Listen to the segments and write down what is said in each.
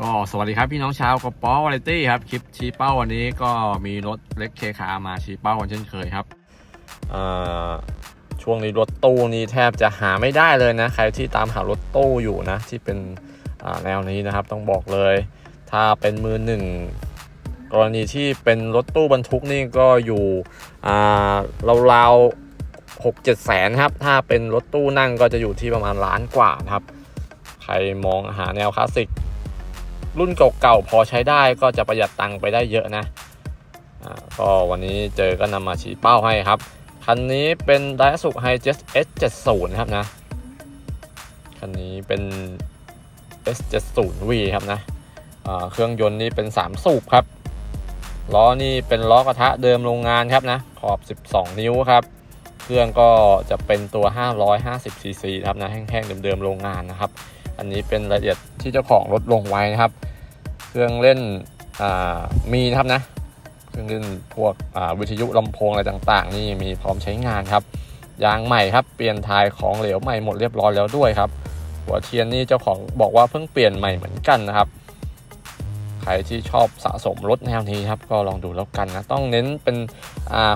ก็สวัสดีครับพี่น้องชาวกระป๋อวาไรตี้ครับ คลิปชี้เป้าวันนี้ก็มีรถเล็กเคคามาชี้เป้ากันเช่นเคยครับช่วงนี้รถตู้นี่แทบจะหาไม่ได้เลยนะ ใครที่ตามหารถตู้อยู่นะ ที่เป็นแนวนี้นะครับ ต้องบอกเลย ถ้าเป็นมือหนึ่งกรณีที่เป็นรถตู้บรรทุกนี่ก็อยู่อ่าราวๆหกเจ็ดแสนครับ ถ้าเป็นรถตู้นั่งก็จะอยู่ที่ประมาณล้านกว่าครับ ใครมองหาแนวคลาสสิก รุ่นเก่าๆพอใช้ได้ก็จะประหยัดตังค์ไปได้เยอะนะอ่าก็วันนี้เจอก็นำมาชี้เป้าให้ครับ คันนี้เป็นไดสุ Hi Jet S70 นะครับนะ คันนี้เป็น S70V ครับนะอ่าเครื่องยนต์นี่เป็น 3 สูบครับ ล้อนี่เป็นล้อกระทะเดิมโรงงานครับนะ ขอบ 12 นิ้วครับ เครื่องก็จะเป็นตัว 550 cc ครับนะ แห้งๆ เดิมๆ โรงงานนะครับ อันนี้เป็นรายละเอียดที่เจ้าของรถลงไว้นะครับ เครื่องเล่นมีนะครับนะ เครื่องเล่นพวกวิทยุลำโพงอะไรต่าง ๆ นี่มีพร้อมใช้งานครับ ยางใหม่ครับ เปลี่ยนทายของเหลวใหม่หมดเรียบร้อยแล้วด้วยครับ หัวเทียนนี่เจ้าของบอกว่าเพิ่งเปลี่ยนใหม่เหมือนกันนะครับ ใครที่ชอบสะสมรถแนวนี้ครับ ก็ลองดูแล้วกันนะ ต้องเน้นเป็น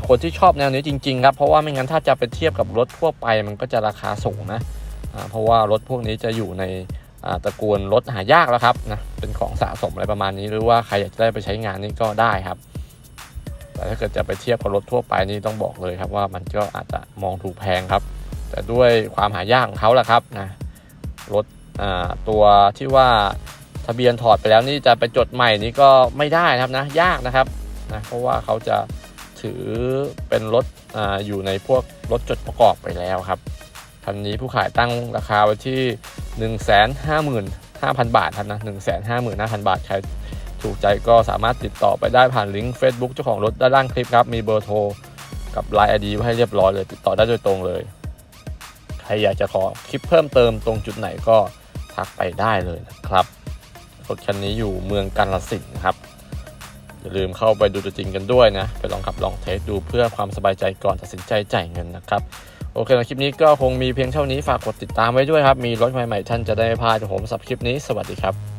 คนที่ชอบแนวนี้จริง ๆ ครับ เพราะว่าไม่งั้นถ้าจะไปเทียบกับรถทั่วไปมันก็จะราคาสูงนะ เพราะว่ารถพวกนี้จะอยู่ในตระกูลรถหายากแล้วครับนะเป็นของสะสมอะไรประมาณนี้ หรือว่าใครอยากจะได้ไปใช้งานนี่ก็ได้ครับ แต่ถ้าเกิดจะไปเทียบกับรถทั่วไปนี่ต้องบอกเลยครับว่ามันก็อาจจะมองถูกแพงครับ แต่ด้วยความหายากของเขาแหละครับนะรถตัวที่ว่าทะเบียนถอดไปแล้วนี่จะไปจดใหม่นี่ก็ไม่ได้นะครับนะยากนะครับนะเพราะว่าเขาจะถือเป็นรถออยู่ในพวกรถจดประกอบไปแล้วครับ คันนี้ผู้ขายตั้งราคาไว้ที่ 1 5 5 0 0 0 บาทครับนะ1 5 5 5 0 0 0 บาท ใครถูกใจก็สามารถติดต่อไปได้ผ่านลิงก์ Facebook เจ้าของรถด้านล่างคลิปครับ มีเบอร์โทรกับ Line ID ไว้ให้เรียบร้อยเลย ติดต่อได้โดยตรงเลย ใครอยากจะขอคลิปเพิ่มเติมตรงจุดไหนก็ทักไปได้เลยนะครับรถคันนี้อยู่เมืองกาฬสินครับอย่าลืมเข้าไปดูตัวจริงกันด้วยนะ ไปลองขับลองเทสดูเพื่อความสบายใจก่อนตัดสินใจจ่ายเงินนะครับ โอเคนะคลิปนี้ก็คงมีเพียงเท่านี้ฝากกดติดตามไว้ด้วยครับ มีรถใหม่ๆท่านจะได้ไม่พลาดผมสับคลิปนี้สวัสดีครับ